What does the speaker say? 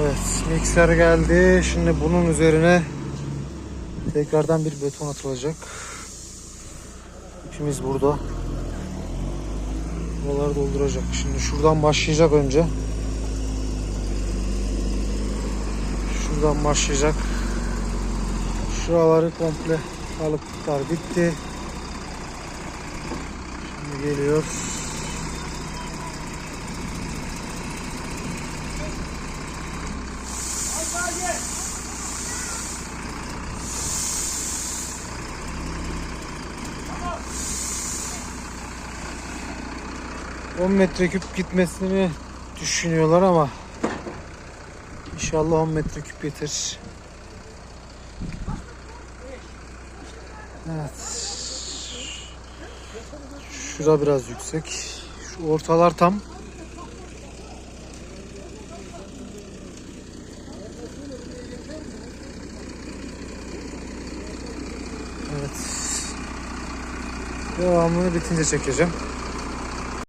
Evet mikser geldi. Şimdi bunun üzerine tekrardan bir beton atılacak. İpimiz burada. Buraları dolduracak. Şimdi şuradan başlayacak önce. Şuradan başlayacak. Şuraları komple kalıplar bitti. Şimdi geliyor. ...10 metreküp gitmesini düşünüyorlar ama... ...inşallah 10 metreküp yeter. Evet. Şura biraz yüksek. Şu ortalar tam. Evet. Devamını bitince çekeceğim.